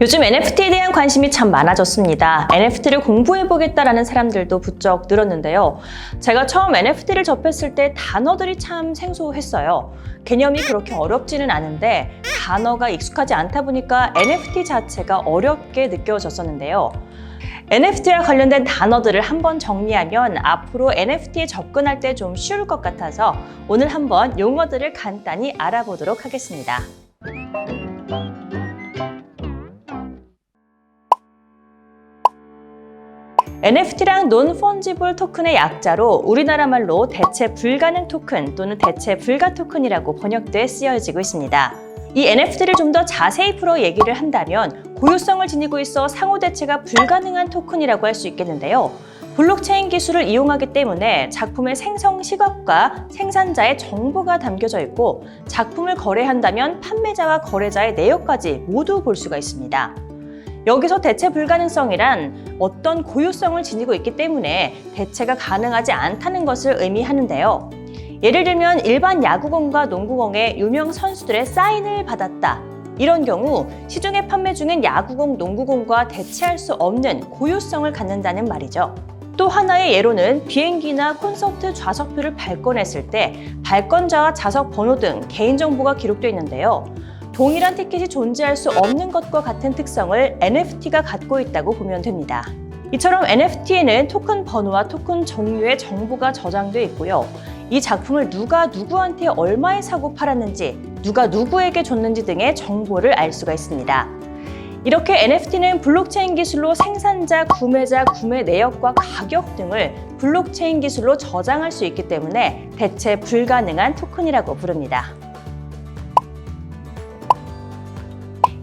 요즘 NFT에 대한 관심이 참 많아졌습니다. NFT를 공부해보겠다라는 사람들도 부쩍 늘었는데요. 제가 처음 NFT를 접했을 때 단어들이 참 생소했어요. 개념이 그렇게 어렵지는 않은데 단어가 익숙하지 않다 보니까 NFT 자체가 어렵게 느껴졌었는데요. NFT와 관련된 단어들을 한번 정리하면 앞으로 NFT에 접근할 때 좀 쉬울 것 같아서 오늘 한번 용어들을 간단히 알아보도록 하겠습니다. NFT랑 논 펀지블 토큰의 약자로 우리나라 말로 대체 불가능 토큰 또는 대체 불가 토큰이라고 번역돼 쓰여지고 있습니다. 이 NFT를 좀 더 자세히 풀어 얘기를 한다면 고유성을 지니고 있어 상호 대체가 불가능한 토큰이라고 할 수 있겠는데요. 블록체인 기술을 이용하기 때문에 작품의 생성 시각과 생산자의 정보가 담겨져 있고 작품을 거래한다면 판매자와 거래자의 내역까지 모두 볼 수가 있습니다. 여기서 대체 불가능성이란 어떤 고유성을 지니고 있기 때문에 대체가 가능하지 않다는 것을 의미하는데요. 예를 들면 일반 야구공과 농구공의 유명 선수들의 사인을 받았다. 이런 경우 시중에 판매 중인 야구공, 농구공과 대체할 수 없는 고유성을 갖는다는 말이죠. 또 하나의 예로는 비행기나 콘서트 좌석표를 발권했을 때 발권자와 좌석 번호 등 개인정보가 기록되어 있는데요. 동일한 티켓이 존재할 수 없는 것과 같은 특성을 NFT가 갖고 있다고 보면 됩니다. 이처럼 NFT에는 토큰 번호와 토큰 종류의 정보가 저장되어 있고요. 이 작품을 누가 누구한테 얼마에 사고 팔았는지, 누가 누구에게 줬는지 등의 정보를 알 수가 있습니다. 이렇게 NFT는 블록체인 기술로 생산자, 구매자, 구매 내역과 가격 등을 블록체인 기술로 저장할 수 있기 때문에 대체 불가능한 토큰이라고 부릅니다.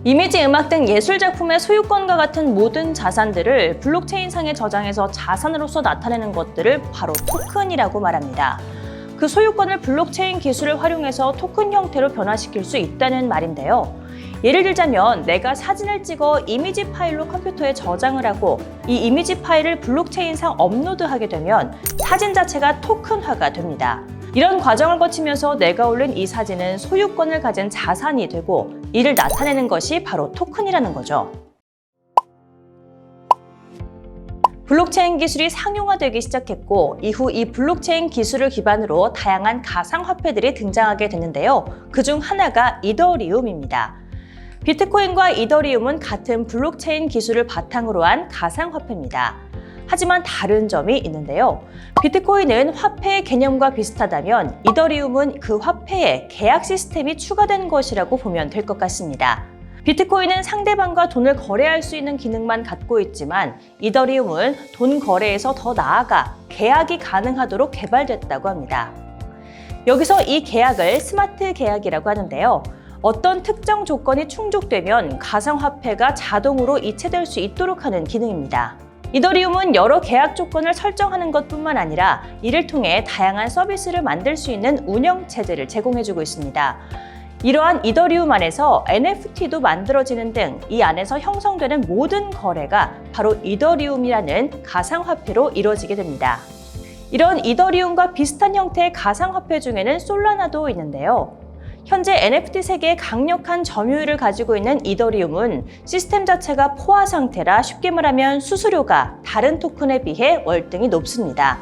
이미지, 음악 등 예술 작품의 소유권과 같은 모든 자산들을 블록체인상에 저장해서 자산으로서 나타내는 것들을 바로 토큰이라고 말합니다. 그 소유권을 블록체인 기술을 활용해서 토큰 형태로 변화시킬 수 있다는 말인데요. 예를 들자면 내가 사진을 찍어 이미지 파일로 컴퓨터에 저장을 하고 이 이미지 파일을 블록체인상 업로드하게 되면 사진 자체가 토큰화가 됩니다. 이런 과정을 거치면서 내가 올린 이 사진은 소유권을 가진 자산이 되고 이를 나타내는 것이 바로 토큰이라는 거죠. 블록체인 기술이 상용화되기 시작했고 이후 이 블록체인 기술을 기반으로 다양한 가상화폐들이 등장하게 됐는데요. 그중 하나가 이더리움입니다. 비트코인과 이더리움은 같은 블록체인 기술을 바탕으로 한 가상화폐입니다. 하지만 다른 점이 있는데요. 비트코인은 화폐의 개념과 비슷하다면 이더리움은 그 화폐에 계약 시스템이 추가된 것이라고 보면 될 것 같습니다. 비트코인은 상대방과 돈을 거래할 수 있는 기능만 갖고 있지만 이더리움은 돈 거래에서 더 나아가 계약이 가능하도록 개발됐다고 합니다. 여기서 이 계약을 스마트 계약이라고 하는데요. 어떤 특정 조건이 충족되면 가상화폐가 자동으로 이체될 수 있도록 하는 기능입니다. 이더리움은 여러 계약 조건을 설정하는 것뿐만 아니라 이를 통해 다양한 서비스를 만들 수 있는 운영 체제를 제공해주고 있습니다. 이러한 이더리움 안에서 NFT도 만들어지는 등 이 안에서 형성되는 모든 거래가 바로 이더리움이라는 가상화폐로 이루어지게 됩니다. 이런 이더리움과 비슷한 형태의 가상화폐 중에는 솔라나도 있는데요. 현재 NFT 세계에 강력한 점유율을 가지고 있는 이더리움은 시스템 자체가 포화 상태라 쉽게 말하면 수수료가 다른 토큰에 비해 월등히 높습니다.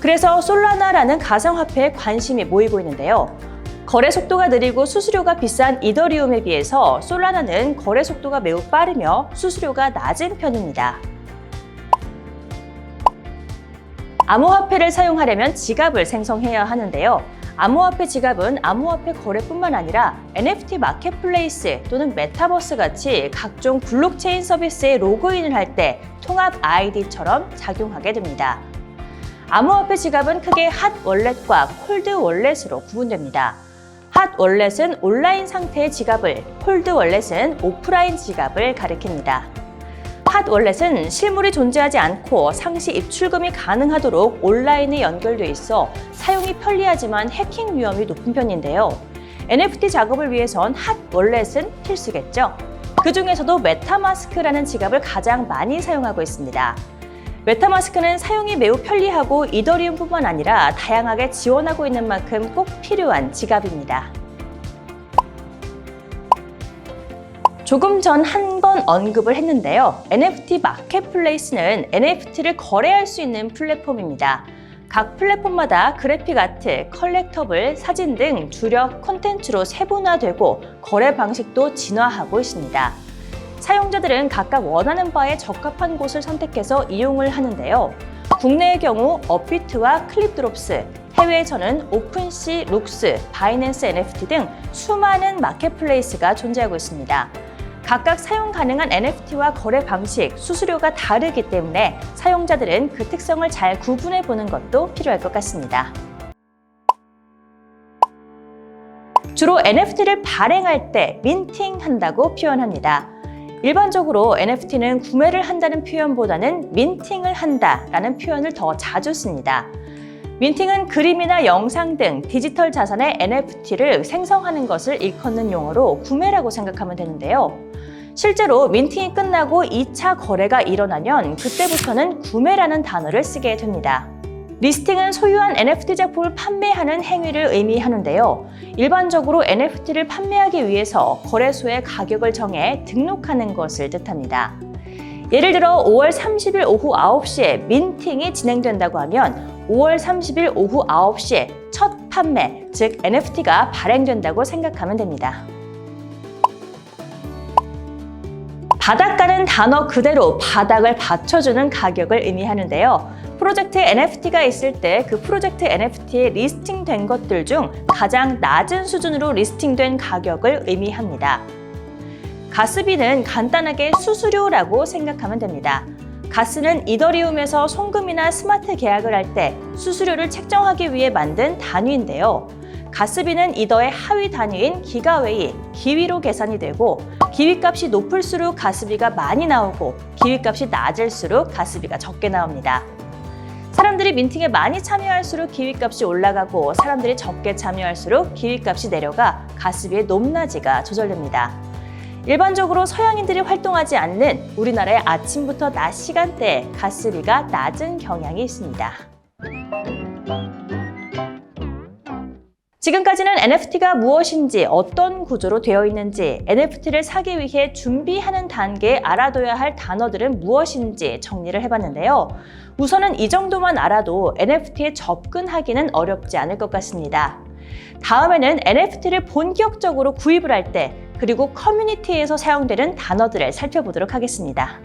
그래서 솔라나라는 가상화폐에 관심이 모이고 있는데요. 거래 속도가 느리고 수수료가 비싼 이더리움에 비해서 솔라나는 거래 속도가 매우 빠르며 수수료가 낮은 편입니다. 암호화폐를 사용하려면 지갑을 생성해야 하는데요. 암호화폐 지갑은 암호화폐 거래뿐만 아니라 NFT 마켓플레이스 또는 메타버스 같이 각종 블록체인 서비스에 로그인을 할 때 통합 아이디처럼 작용하게 됩니다. 암호화폐 지갑은 크게 핫 월렛과 콜드 월렛으로 구분됩니다. 핫 월렛은 온라인 상태의 지갑을, 콜드 월렛은 오프라인 지갑을 가리킵니다. 핫 월렛은 실물이 존재하지 않고 상시 입출금이 가능하도록 온라인에 연결돼 있어 사용이 편리하지만 해킹 위험이 높은 편인데요. NFT 작업을 위해선 핫 월렛은 필수겠죠. 그 중에서도 메타마스크라는 지갑을 가장 많이 사용하고 있습니다. 메타마스크는 사용이 매우 편리하고 이더리움뿐만 아니라 다양하게 지원하고 있는 만큼 꼭 필요한 지갑입니다. 조금 전 한 번 언급을 했는데요. NFT 마켓플레이스는 NFT를 거래할 수 있는 플랫폼입니다. 각 플랫폼마다 그래픽 아트, 컬렉터블, 사진 등 주력 콘텐츠로 세분화되고 거래 방식도 진화하고 있습니다. 사용자들은 각각 원하는 바에 적합한 곳을 선택해서 이용을 하는데요. 국내의 경우 업비트와 클립드롭스, 해외에서는 오픈시, 룩스, 바이낸스 NFT 등 수많은 마켓플레이스가 존재하고 있습니다. 각각 사용 가능한 NFT와 거래 방식, 수수료가 다르기 때문에 사용자들은 그 특성을 잘 구분해 보는 것도 필요할 것 같습니다. 주로 NFT를 발행할 때 민팅한다고 표현합니다. 일반적으로 NFT는 구매를 한다는 표현보다는 민팅을 한다라는 표현을 더 자주 씁니다. 민팅은 그림이나 영상 등 디지털 자산의 NFT를 생성하는 것을 일컫는 용어로 구매라고 생각하면 되는데요. 실제로 민팅이 끝나고 2차 거래가 일어나면 그때부터는 구매라는 단어를 쓰게 됩니다. 리스팅은 소유한 NFT 작품을 판매하는 행위를 의미하는데요. 일반적으로 NFT를 판매하기 위해서 거래소에 가격을 정해 등록하는 것을 뜻합니다. 예를 들어 5월 30일 오후 9시에 민팅이 진행된다고 하면 5월 30일 오후 9시에 첫 판매, 즉 NFT가 발행된다고 생각하면 됩니다. 바닷가는 단어 그대로 바닥을 받쳐주는 가격을 의미하는데요. 프로젝트에 NFT가 있을 때 그 프로젝트 NFT에 리스팅된 것들 중 가장 낮은 수준으로 리스팅된 가격을 의미합니다. 가스비는 간단하게 수수료라고 생각하면 됩니다. 가스는 이더리움에서 송금이나 스마트 계약을 할 때 수수료를 책정하기 위해 만든 단위인데요. 가스비는 이더의 하위 단위인 기가웨이, 기위로 계산이 되고 기위값이 높을수록 가스비가 많이 나오고 기위값이 낮을수록 가스비가 적게 나옵니다. 사람들이 민팅에 많이 참여할수록 기위값이 올라가고 사람들이 적게 참여할수록 기위값이 내려가 가스비의 높낮이가 조절됩니다. 일반적으로 서양인들이 활동하지 않는 우리나라의 아침부터 낮 시간대에 가스비가 낮은 경향이 있습니다. 지금까지는 NFT가 무엇인지 어떤 구조로 되어 있는지 NFT를 사기 위해 준비하는 단계에 알아둬야 할 단어들은 무엇인지 정리를 해봤는데요. 우선은 이 정도만 알아도 NFT에 접근하기는 어렵지 않을 것 같습니다. 다음에는 NFT를 본격적으로 구입을 할 때 그리고 커뮤니티에서 사용되는 단어들을 살펴보도록 하겠습니다.